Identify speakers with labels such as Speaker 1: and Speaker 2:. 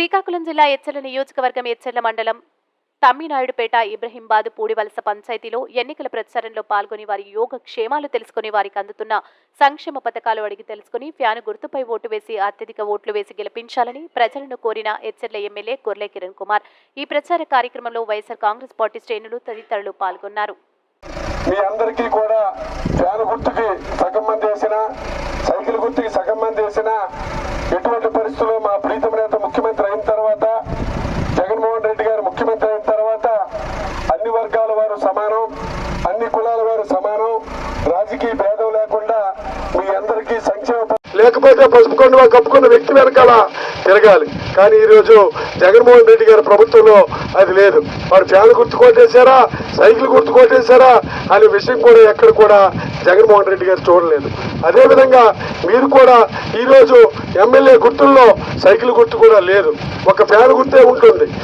Speaker 1: శ్రీకాకుళం జిల్లా ఎచ్చెర్ల నియోజకవర్గం ఎచ్చెర్ల మండలం తమ్మినాయుడుపేట ఇబ్రహీంబాద్ పూడివలస పంచాయతీలో ఎన్నికల ప్రచారంలో పాల్గొని వారి యోగ క్షేమాలు తెలుసుకుని వారికి అందుతున్న సంక్షేమ పథకాలు అడిగి తెలుసుకుని ఫ్యాను గుర్తుపై ఓటు వేసి అత్యధిక ఓట్లు వేసి గెలిపించాలని ప్రజలను కోరిన ఎచ్చర్ల ఎమ్మెల్యే కొర్లే కిరణ్ కుమార్. ఈ ప్రచార కార్యక్రమంలో వైఎస్ఆర్ కాంగ్రెస్ పార్టీ శ్రేణులు తదితరులు పాల్గొన్నారు.
Speaker 2: మీ అందరికీ కూడా ఫ్యాన్ గుర్తుకి సగం మంది వేసిన సైకిల్ గుర్తుకి సగం మంది వేసిన ఎటువంటి పరిస్థితుల్లో మా సమానం అన్ని కులాల వారు సమానం రాజకీయ భేదం లేకుండా మీ అందరికీ సంక్షేమ లేకపోతే పసుపు కొండ కప్పుకున్న వ్యక్తి వెనకాల తిరగాలి. కానీ ఈరోజు జగన్మోహన్ రెడ్డి గారి ప్రభుత్వంలో అది లేదు. వారు ఫ్యాన్ గుర్తు కొట్టేశారా సైకిల్ గుర్తు కొట్టేశారా అనే విషయం కూడా ఎక్కడ కూడా జగన్మోహన్ రెడ్డి గారు చూడలేదు. అదేవిధంగా మీరు కూడా ఈరోజు ఎమ్మెల్యే గుర్తుల్లో సైకిల్ గుర్తు కూడా లేదు. ఒక ఫ్యాన్ గుర్తే ఉంటుంది.